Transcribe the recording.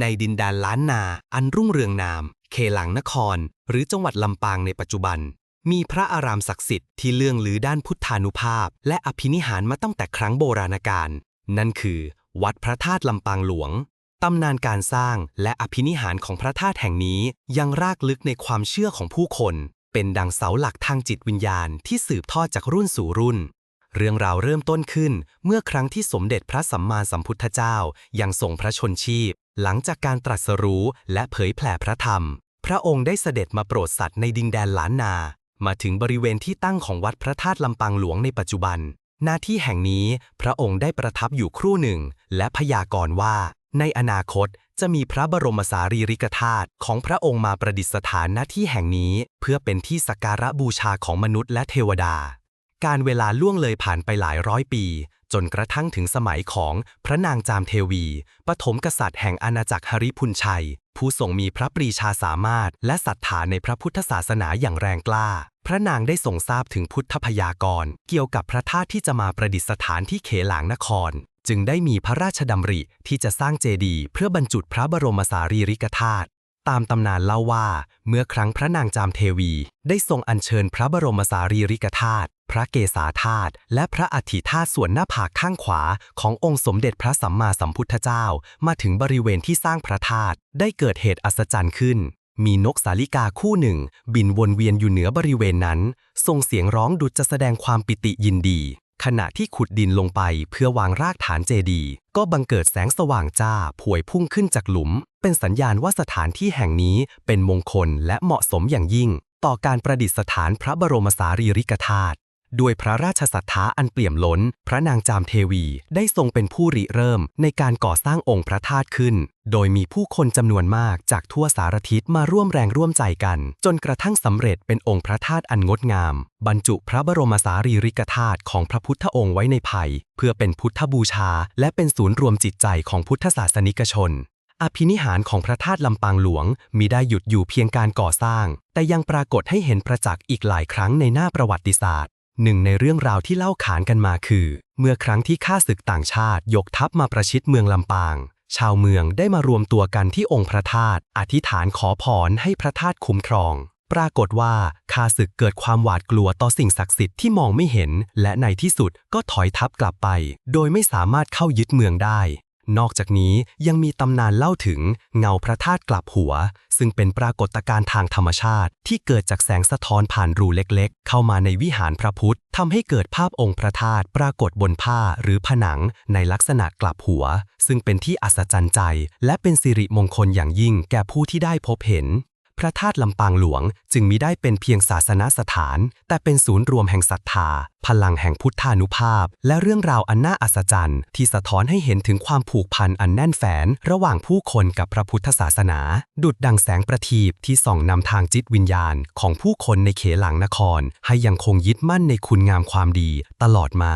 ในดินแดนล้านนาอันรุ่งเรืองนาม เคหลังนคร หรือจังหวัดลำปางในปัจจุบัน มีพระอารามศักดิ์สิทธิ์ที่เลื่องลือด้านพุทธานุภาพ และอภินิหารมาตั้งแต่ครั้งโบราณกาลนั่นคือ วัดพระธาตุลำปางหลวงตำนานการสร้างและอภินิหารของพระธาตุแห่งนี้ยังรากลึกในความเชื่อของผู้คน เป็นดังเสาหลักทางจิตวิญญาณที่สืบทอดจากรุ่นสู่รุ่น เรื่องราวเริ่มต้นขึ้นเมื่อครั้งที่สมเด็จพระสัมมาสัมพุทธเจ้ายังทรงพระชนชีพ หลังจากการตรัสรู้และเผยแผ่พระธรรม พระองค์ได้เสด็จมาโปรดสัตว์ในดินแดนล้านนา มาถึงบริเวณที่ตั้งของวัดพระธาตุลำปางหลวงในปัจจุบัน หน้าที่แห่งนี้พระองค์ได้ประทับอยู่ครู่หนึ่ง และพยากรณ์ว่า ในอนาคตจะมีพระบรมสารีริกธาตุของพระองค์มาประดิษฐานหน้าที่แห่งนี้ เพื่อเป็นที่สักการะบูชาของมนุษย์และเทวดา การเวลาล่วงเลยผ่านไปหลายร้อยปี จนกระทั่งถึงสมัยของพระนางจามเทวี ปฐมกษัตริย์แห่งอาณาจักรหริพุนชัย ผู้ทรงมีพระปรีชาสามารถ และศรัทธาในพระพุทธศาสนาอย่างแรงกล้า พระนางได้ทรงทราบถึงพุทธพยากรณ์เกี่ยวกับพระธาตุที่จะมาประดิษฐานที่เขหลางนคร จึงได้มีพระราชดำริที่จะสร้างเจดีย์เพื่อบรรจุพระบรมสารีริกธาตุ ตามตำนานเล่าว่า เมื่อครั้งพระนางจามเทวี ได้ทรงอัญเชิญพระบรมสารีริกธาตุพระเกศาธาตุและพระอัฐิธาตุส่วนหน้าผากข้างขวา ขององค์สมเด็จพระสัมมาสัมพุทธเจ้า มาถึงบริเวณที่สร้างพระธาตุได้เกิดเหตุอัศจรรย์ขึ้น มีนกสาลิกาคู่หนึ่ง บินวนเวียนอยู่เหนือบริเวณนั้นส่งเสียงร้องดุจจะแสดงความปิติยินดี ขณะที่ขุดดินลงไปเพื่อวางรากฐานเจดีย์ก็บังเกิดแสงสว่างจ้าผวยพุ่งขึ้นจากหลุม เป็นสัญญาณว่าสถานที่แห่งนี้เป็นมงคลและเหมาะสมอย่างยิ่ง ต่อการประดิษฐานพระบรมสารีริกธาตุ ด้วยพระราชศรัทธาอันเปี่ยมล้น พระนางจามเทวีได้ทรงเป็นผู้ริเริ่มในการก่อสร้างองค์พระธาตุขึ้น โดยมีผู้คนจำนวนมากจากทั่วสารทิศมาร่วมแรงร่วมใจกัน จนกระทั่งสำเร็จเป็นองค์พระธาตุอันงดงาม บรรจุพระบรมสารีริกธาตุของพระพุทธองค์ไว้ในไผ่เพื่อเป็นพุทธบูชา และเป็นศูนย์รวมจิตใจของพุทธศาสนิกชนอภินิหารของพระธาตุลำปางหลวงมีได้หยุดอยู่เพียงการก่อสร้าง แต่ยังปรากฏให้เห็นประจักษ์อีกหลายครั้งในหน้าประวัติศาสตร์ หนึ่งในเรื่องราวที่เล่าขานกันมาคือ เมื่อครั้งที่ข้าศึกต่างชาติ ยกทัพมาประชิดเมืองลำปาง ชาวเมืองได้มารวมตัวกันที่องค์พระธาตุอธิษฐานขอพรให้พระธาตุคุ้มครอง ปรากฏว่าข้าศึกเกิดความหวาดกลัวต่อสิ่งศักดิ์สิทธิ์ที่มองไม่เห็น และในที่สุดก็ถอยทัพกลับไป โดยไม่สามารถเข้ายึดเมืองได้ นอกจากนี้ยังมีตำนานเล่าถึงเงาพระธาตุกลับหัว ซึ่งเป็นปรากฏการณ์ทางธรรมชาติ ที่เกิดจากแสงสะท้อนผ่านรูเล็กๆ เข้ามาในวิหารพระพุทธทำให้เกิดภาพองค์พระธาตุปรากฏบนผ้าหรือผนังในลักษณะกลับหัว ซึ่งเป็นที่อัศจรรย์ใจ และเป็นสิริมงคลอย่างยิ่งแก่ผู้ที่ได้พบเห็น พระธาตุลำปางหลวงจึงมิได้เป็นเพียงศาสนสถาน แต่เป็นศูนย์รวมแห่งศรัทธา พลังแห่งพุทธานุภาพ และเรื่องราวอันน่าอัศจรรย์ที่สะท้อนให้เห็นถึงความผูกพันอันแน่นแฟน ระหว่างผู้คนกับพระพุทธศาสนา ดุดดังแสงประทีปที่ส่องนำทางจิตวิญญาณ ของผู้คนในเขหลังนคร ให้ยังคงยึดมั่นในคุณงามความดี ตลอดมา